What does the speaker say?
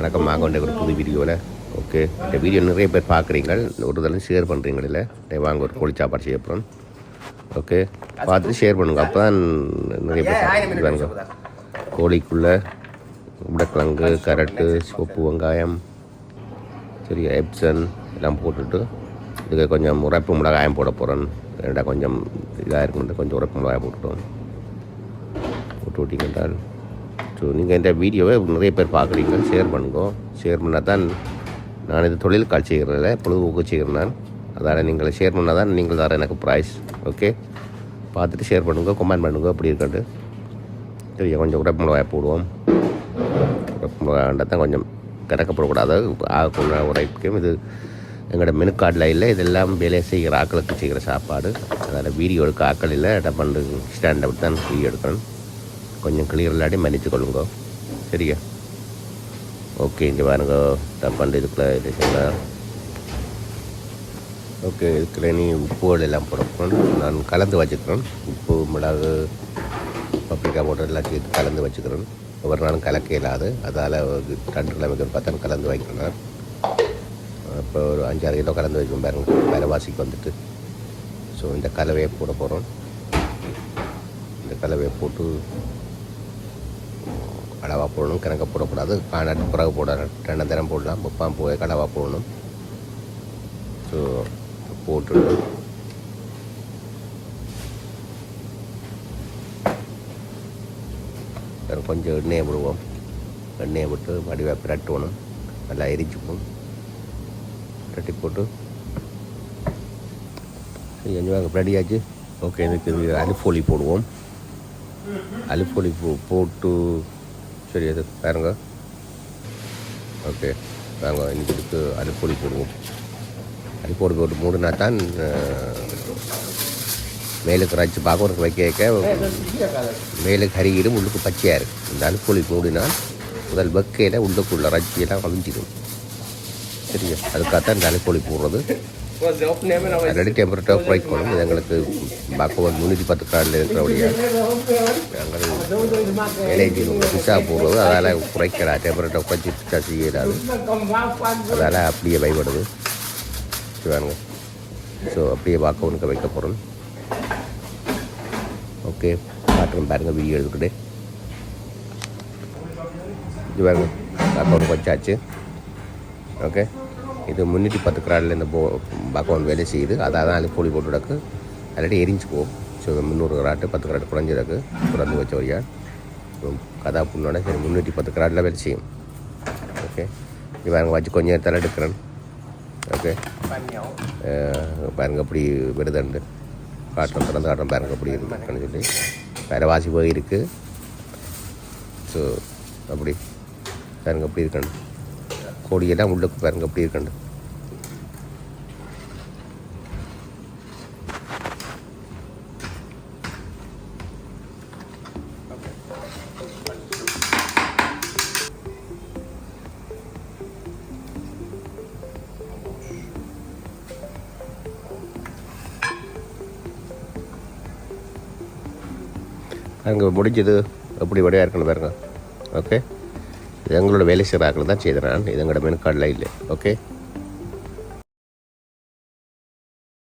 வணக்கம் வாங்க வந்த ஒரு புது வீடியோவில் ஓகே இந்த வீடியோ நிறைய பேர் பார்க்குறீங்க ஒரு தடவை ஷேர் பண்ணுறீங்க இல்லை? வாங்க ஒரு கோழி சாப்பாடு செய்ய போகிறோம் ஓகே பார்த்துட்டு ஷேர் பண்ணுங்க. அப்போ தான் நிறைய பேர் பார்க்குறாங்க கோழிக்குள்ளே உருளைக்கிழங்கு கரட்டு சோப்பு வெங்காயம் சரி எப்சன் எல்லாம் போட்டுட்டு இதுக்கு கொஞ்சம் உரைப்பு மிளகாயம் போட போகிறேன் ரெண்டா கொஞ்சம் இதாக இருக்குன்ட்டு கொஞ்சம் உரைப்பு மிளகாயம் போட்டுட்டோம். போட்டு விட்டீங்கன்றால் ஸோ நீங்கள் இந்த வீடியோவை நிறைய பேர் பார்க்குறீங்க. ஷேர் பண்ணுங்க. ஷேர் பண்ணால் தான் நான் இது தொழில் கால் செய்கிறதில்ல பொழுதுபோக்கு செய்கிறேன் நான். அதால் நீங்கள் ஷேர் பண்ணால் தான் நீங்கள் தர எனக்கு ப்ரைஸ் ஓகே பார்த்துட்டு ஷேர் பண்ணுங்கள் கமெண்ட் பண்ணுங்கள் அப்படி இருக்கட்டு சரி கொஞ்சம் உரைப்பு மிளகாய் போடுவோம். உரைப்பு தான் கொஞ்சம் கிடக்கப்படக்கூடாது ஆகக்கூடிய உரைக்கும் இது எங்களோட மெனு கார்டில் இல்லை இதெல்லாம் வேலையை செய்கிற ஆக்களுக்கு செய்கிற சாப்பாடு. அதனால் வீடியோ எடுக்க ஆக்கள் இல்லை. இடம் பண்ணு தான் வீடியோ எடுக்கணும் கொஞ்சம் கிளியர் இல்லாட்டி மன்னிச்சு கொள்ளுங்க. சரியா? ஓகே இங்கே பாருங்க. தப்பாண்டு இதுக்குள்ளே இது செய்யலாம் ஓகே இதுக்குள்ள நீ உப்புகள் எல்லாம் போடுறோம் நான் கலந்து வச்சுக்கிறேன். உப்பு மிளகு பப்ரிக்கா போட்டு எல்லாம் சேர்த்து கலந்து வச்சுக்கிறேன். ஒவ்வொரு நாளும் கலக்க இல்லாது அதால் ரெண்டு கிழமைக்கு ஒரு பத்தன் கலந்து வைக்கிறேன் இப்போ ஒரு அஞ்சாறு கிலோ கலந்து வைக்கும் பாருங்க. விலைவாசிக்கு வந்துட்டு. ஸோ இந்த கலவையை போட போகிறோம் இந்த கலவையை போட்டு கடவா போடணும் கணக்க போடக்கூடாது காணாட்டு பிறகு போட ரெண்டு தினம் போடலாம். முப்பாம் போய் கடவாக போடணும். ஸோ போட்டுடணும் கொஞ்சம் எண்ணெயை விடுவோம். எண்ணெயை விட்டு வடிவாக பிரட்டணும் நல்லா எரிச்சுப்போம் பிரட்டி போட்டு. கொஞ்சம் ரெடியாச்சு ஓகே இதுக்கு இது அலிஃபோலி போடுவோம். அலிஃபோலி போ போட்டு சரி அது பாருங்க. ஓகே வாங்க இன்னைக்கு இதுக்கு அலிஃபோலி போடுவோம். அலிஃபோலி போட்டு மூடுனா தான் மேலுக்கு ரச்சு பார்க்க வைக்க வைக்க மேலுக்கு கருகிடும் உள்ளுக்கு பச்சையாக இருக்கும் இந்த அலிஃபோலி மூடினால் முதல் வெக்கையில் உள்ளுக்குள்ள ரச்சியெல்லாம் கவிஞ்சிடும் சரியா? அதுக்காகத்தான் இந்த அலிஃபோலி போடுறது. ரெடி டெம்பரேச்சர் குறைக்கணும் இது எங்களுக்கு பக்கம் முந்நூற்றி பத்து கார்டில் இருக்கிறபடியா நாங்கள் எல்ஐடி புதுசாக போடுறது. அதால் குறைக்கிறா. டெம்பரேச்சர் குறைச்சி புதுசாக செய்யலாது அதால் அப்படியே பயப்படுது. வாங்க ஸோ அப்படியே பாக்கோவனுக்கு வைக்க போகிறோம் ஓகே காட்டுறோம் பாருங்கள் வீடியோ எடுத்துக்கிட்டு. இது பாருங்க பாக்கோவனுக்கு வச்சாச்சு. ஓகே இது முன்னூற்றி பத்து கிராடில் இந்த போ பகவான் வேலை செய்யுது. அதான் தான் அது கூலி போட்டு கிடக்கு. ஆல்ரெடி எரிஞ்சு போகும் ஸோ முந்நூறு கிராட்டு பத்து கிராட்டு குறைஞ்சிருக்கு. குறைந்து வச்ச வழியா. கதா புண்ணோட சரி முந்நூற்றி பத்து கிராட்டில் வேலை செய்யும். ஓகே. இது பாருங்க வச்சு கொஞ்சம் நேரத்தில் எடுக்கிறேன். ஓகே. அஹ் பாருங்க அப்படி விடுதண்டு. காட்டம் திறந்து காட்டம் பாருங்க அப்படி இருக்குன்னு சொல்லி. வேறு வாசி போய் இருக்குது ஸோ அப்படி. பாருங்க அப்படி இருக்கணும். கோடியெல்லாம் உள்ளுக்கு பாருங்க அப்படி இருக்கணும் அங்கே முடிஞ்சது. எப்படி வடையாக இருக்கணும் பாருங்க. ஓகே இது எங்களோட வேலை செய்கிற ஆக்கள் தான் செய்கிறேன் இது எங்களோட மெனு கார்டில் இல்லை. ஓகே